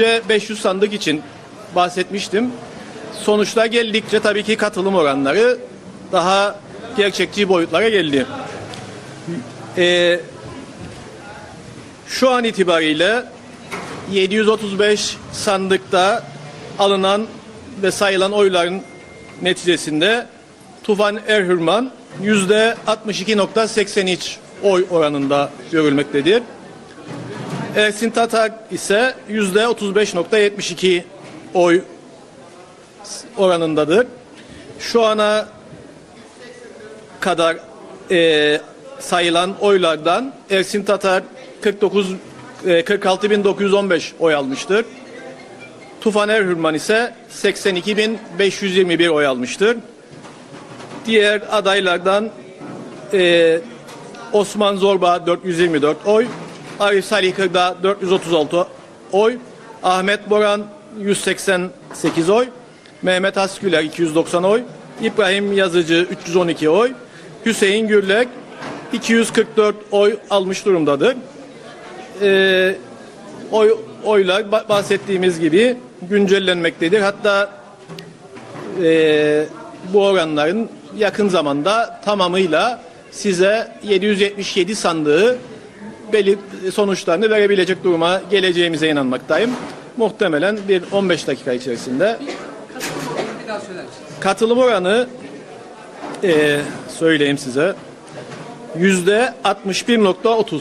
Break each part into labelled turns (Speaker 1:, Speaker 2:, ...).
Speaker 1: önce 500 sandık için bahsetmiştim. Sonuçta geldikçe tabii ki katılım oranları daha gerçekçi boyutlara geldi. Ee, şu an itibariyle 735 sandıkta alınan ve sayılan oyların neticesinde Tufan Erhürman yüzde 62.83 oy oranında görülmektedir. Ersin Tatar ise yüzde 35.72 oy oranındadır. Şu ana kadar e, sayılan oylardan Ersin Tatar 49 e, 46.915 oy almıştır. Tufan Erhürman ise 82.521 oy almıştır. Diğer adaylardan e, Osman Zorba 424 oy, Arif Salih Kırda 436 oy, Ahmet Boran 188 oy, Mehmet Asküler 290 oy, İbrahim Yazıcı 312 oy, Hüseyin Gürlek 244 oy almış durumdadır. Ee, oy, oylar ba- bahsettiğimiz gibi güncellenmektedir. Hatta e, bu oranların yakın zamanda tamamıyla size 777 sandığı belir sonuçlarını verebilecek duruma geleceğimize inanmaktayım. Muhtemelen bir 15 dakika içerisinde katılım oranı e, söyleyeyim size yüzde 61.30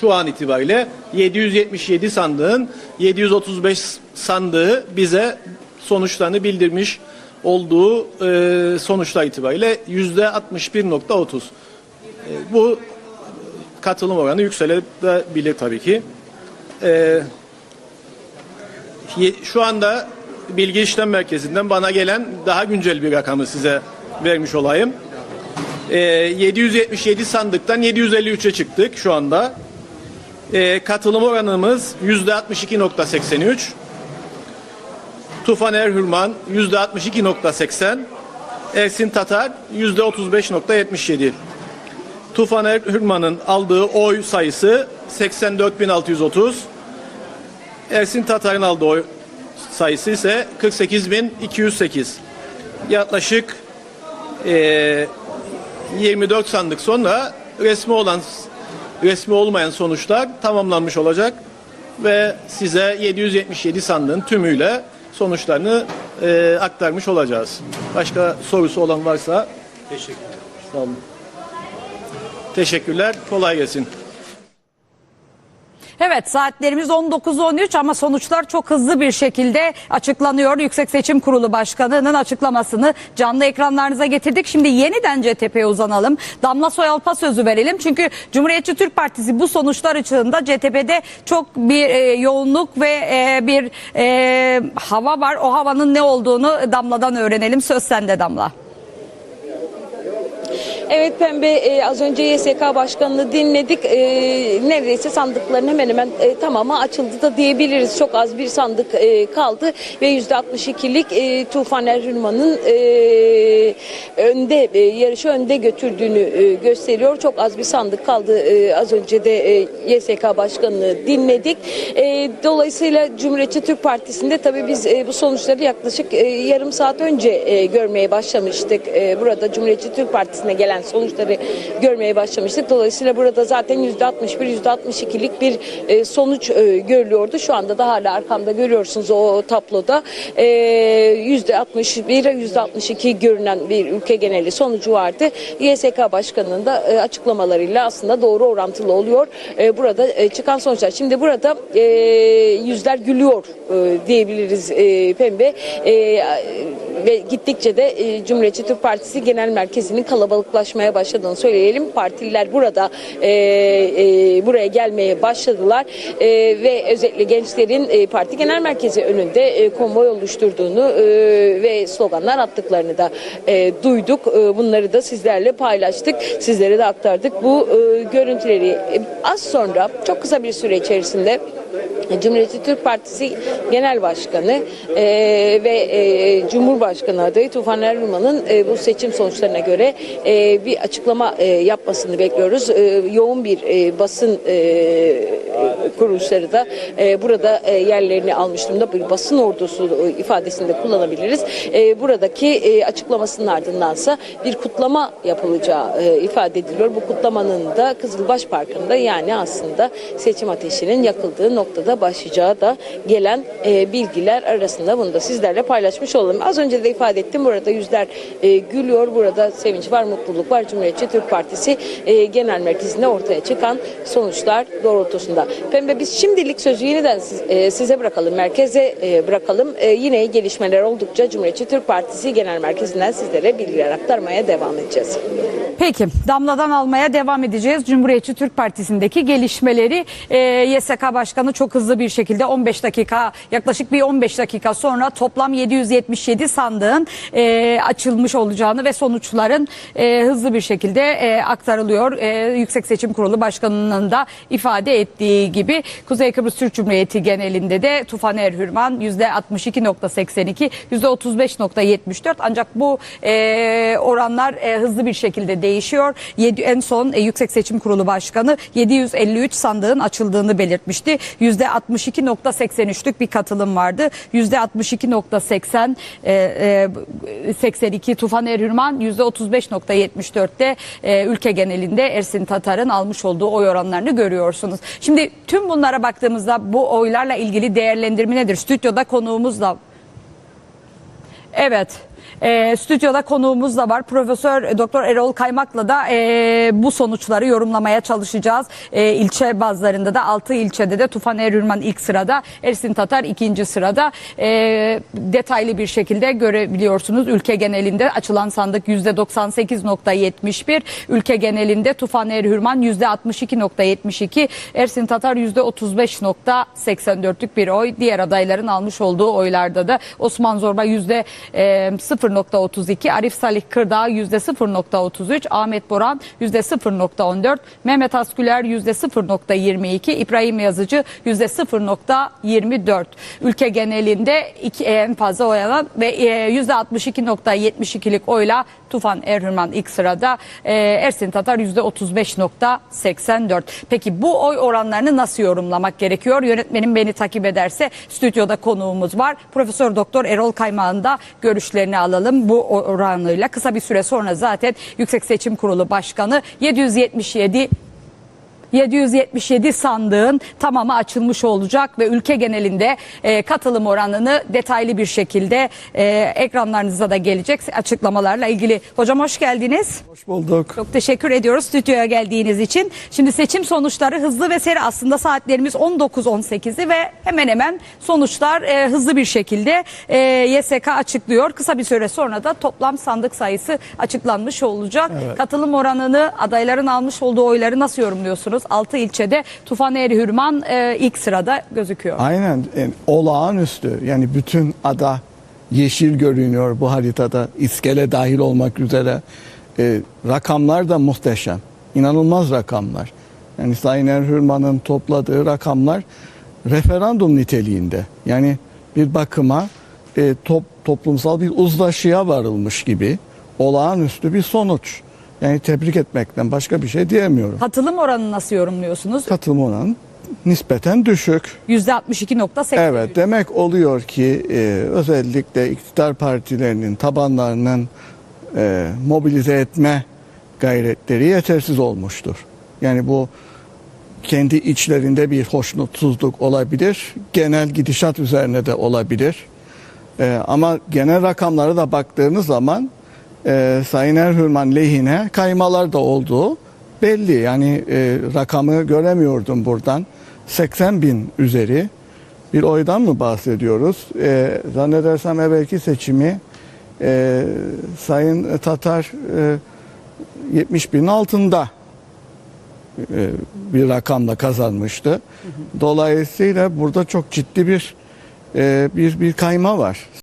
Speaker 1: şu an itibariyle 777 sandığın 735 sandığı bize sonuçlarını bildirmiş olduğu e, sonuçlar itibariyle yüzde 61.30 E, bu katılım oranı yükselebilir tabii ki. E, ye- şu anda Bilgi İşlem Merkezi'nden bana gelen daha güncel bir rakamı size vermiş olayım. E, 777 sandıktan 753'e çıktık şu anda. E, katılım oranımız yüzde 62.83. Tufan Erhürman yüzde 62.80. Ersin Tatar yüzde 35.77. Tufan Erhürman'ın aldığı oy sayısı 84.630. Ersin Tatar'ın aldığı oy sayısı ise 48.208. Yaklaşık eee 24 sandık sonra resmi olan resmi olmayan sonuçlar tamamlanmış olacak ve size 777 sandığın tümüyle sonuçlarını e, aktarmış olacağız. Başka sorusu olan varsa teşekkürler. Sağ olun. Teşekkürler. Kolay gelsin.
Speaker 2: Evet saatlerimiz 19.13 ama sonuçlar çok hızlı bir şekilde açıklanıyor. Yüksek Seçim Kurulu Başkanı'nın açıklamasını canlı ekranlarınıza getirdik. Şimdi yeniden CTP'ye uzanalım. Damla Soyalp'a sözü verelim. Çünkü Cumhuriyetçi Türk Partisi bu sonuçlar ışığında CTP'de çok bir e, yoğunluk ve e, bir e, hava var. O havanın ne olduğunu Damla'dan öğrenelim. Söz sende Damla.
Speaker 3: Evet Pembe e, az önce YSK Başkanı'nı dinledik. E, neredeyse sandıkların hemen hemen e, tamamı açıldı da diyebiliriz. Çok az bir sandık e, kaldı ve %62'lik e, Tufan Erhürman'ın e, önde e, yarışı önde götürdüğünü e, gösteriyor. Çok az bir sandık kaldı. E, az önce de e, YSK Başkanı'nı dinledik. E, dolayısıyla Cumhuriyetçi Türk Partisi'nde tabii biz e, bu sonuçları yaklaşık e, yarım saat önce e, görmeye başlamıştık. E, burada Cumhuriyetçi Türk Partisi'ne gelen sonuçları görmeye başlamıştık. Dolayısıyla burada zaten %61, %62'lik bir e, sonuç e, görülüyordu. Şu anda da hala arkamda görüyorsunuz o tabloda. E, %61, %62 görünen bir ülke geneli sonucu vardı. YSK Başkanı'nın da e, açıklamalarıyla aslında doğru orantılı oluyor. E, burada e, çıkan sonuçlar. Şimdi burada yüzler gülüyor diyebiliriz Pembe. Ve gittikçe de e, Cumhuriyetçi Türk Partisi Genel Merkezi'nin kalabalıklaşmaya başladığını söyleyelim. Partililer burada e, e, buraya gelmeye başladılar E, ve özellikle gençlerin e, parti genel merkezi önünde e, konvoy oluşturduğunu e, ve sloganlar attıklarını da e, duyduk. E, bunları da sizlerle paylaştık. Sizlere de aktardık bu e, görüntüleri. E, az sonra çok kısa bir süre içerisinde Cumhuriyetçi Türk Partisi Genel Başkanı e, ve e, Cumhurbaşkanı adayı Tufan Erbilman'ın e, bu seçim sonuçlarına göre e, bir açıklama e, yapmasını bekliyoruz. E, yoğun bir e, basın e, kuruluşları da e, burada e, yerlerini almış durumda. Bir basın ordusu e, ifadesini de kullanabiliriz. E, buradaki e, açıklamasının ardındansa bir kutlama yapılacağı e, ifade ediliyor. Bu kutlamanın da Kızılbaş Parkı'nda yani aslında seçim ateşinin yakıldığı noktada başlayacağı da gelen e, bilgiler arasında bunu da sizlerle paylaşmış olalım. Az önce de ifade ettim burada yüzler e, gülüyor. Burada sevinç var, mutluluk var. Cumhuriyetçi Türk Partisi e, Genel Merkezi'nde ortaya çıkan sonuçlar doğrultusunda. Pembe biz şimdilik sözü yeniden siz- e, size bırakalım, merkeze e, bırakalım. E, yine gelişmeler oldukça Cumhuriyetçi Türk Partisi Genel Merkezi'nden sizlere bilgiler aktarmaya devam edeceğiz.
Speaker 2: Peki damladan almaya devam edeceğiz. Cumhuriyetçi Türk Partisi'ndeki gelişmeleri e, YSK Başkanı çok hızlı bir şekilde 15 dakika yaklaşık bir 15 dakika sonra toplam 777 sandığın e, açılmış olacağını ve sonuçların e, hızlı bir şekilde e, aktarılıyor. E, Yüksek Seçim Kurulu Başkanı'nın da ifade ettiği gibi Kuzey Kıbrıs Türk Cumhuriyeti genelinde de Tufan Erhürman %62.82 %35.74 ancak bu e, oranlar e, hızlı bir şekilde değişiyor. Yedi- en son e, Yüksek Seçim Kurulu Başkanı 753 sandığın açıldığını belirtmişti. %62.83'lük bir katılım vardı. %62.80 e, e, 82 Tufan Erhürman %35.74'te e, ülke genelinde Ersin Tatar'ın almış olduğu oy oranlarını görüyorsunuz. Şimdi tüm bunlara baktığımızda bu oylarla ilgili değerlendirme nedir? Stüdyoda konuğumuz da Evet. E, stüdyoda konuğumuz da var. Profesör Doktor Erol Kaymak'la da e, bu sonuçları yorumlamaya çalışacağız. E, ilçe bazlarında da 6 ilçede de Tufan Erürman ilk sırada, Ersin Tatar ikinci sırada. E, detaylı bir şekilde görebiliyorsunuz. Ülke genelinde açılan sandık %98.71. Ülke genelinde Tufan Erhürman %62.72. Ersin Tatar %35.84'lük bir oy. Diğer adayların almış olduğu oylarda da Osman Zorba yüzde e, 0.32, Arif Salih Kırdağ yüzde 0.33, Ahmet Boran yüzde 0.14, Mehmet Asküler yüzde 0.22, İbrahim Yazıcı yüzde 0.24. Ülke genelinde iki, en fazla oy alan ve e, yüzde 62.72'lik oyla Tufan Erhürman ilk sırada, e, Ersin Tatar yüzde 35.84. Peki bu oy oranlarını nasıl yorumlamak gerekiyor? Yönetmenim beni takip ederse stüdyoda konuğumuz var. Profesör Doktor Erol Kaymağ'ın da görüşlerini alalım bu oranıyla. Kısa bir süre sonra zaten Yüksek Seçim Kurulu Başkanı 777 777 sandığın tamamı açılmış olacak ve ülke genelinde e, katılım oranını detaylı bir şekilde e, ekranlarınıza da gelecek açıklamalarla ilgili. Hocam hoş geldiniz.
Speaker 4: Hoş bulduk.
Speaker 2: Çok teşekkür ediyoruz stüdyoya geldiğiniz için. Şimdi seçim sonuçları hızlı ve seri aslında saatlerimiz 19.18'i ve hemen hemen sonuçlar e, hızlı bir şekilde e, YSK açıklıyor. Kısa bir süre sonra da toplam sandık sayısı açıklanmış olacak. Katılım oranını adayların almış olduğu oyları nasıl yorumluyorsunuz? 6 ilçede Tufan Eğri Hürman e, ilk sırada gözüküyor.
Speaker 4: Aynen. Yani olağanüstü. Yani bütün ada yeşil görünüyor bu haritada. İskele dahil olmak üzere. Ee, rakamlar da muhteşem. İnanılmaz rakamlar. Yani Sayın Erhürman'ın topladığı rakamlar referandum niteliğinde. Yani bir bakıma e, top, toplumsal bir uzlaşıya varılmış gibi olağanüstü bir sonuç yani tebrik etmekten başka bir şey diyemiyorum
Speaker 2: Katılım oranını nasıl yorumluyorsunuz?
Speaker 4: katılım oranı nispeten düşük
Speaker 2: %62.8.
Speaker 4: Evet demek oluyor ki e, özellikle iktidar partilerinin tabanlarının e, mobilize etme gayretleri yetersiz olmuştur. Yani bu kendi içlerinde bir hoşnutsuzluk olabilir. Genel gidişat üzerine de olabilir. E, ama genel rakamlara da baktığınız zaman e, Sayın Erhürman lehine kaymalar da olduğu belli. Yani e, rakamı göremiyordum buradan. 80 bin üzeri bir oydan mı bahsediyoruz? E, zannedersem evvelki seçimi e, Sayın Tatar e, 70 binin altında e, bir rakamla kazanmıştı. Dolayısıyla burada çok ciddi bir e, bir bir kayma var.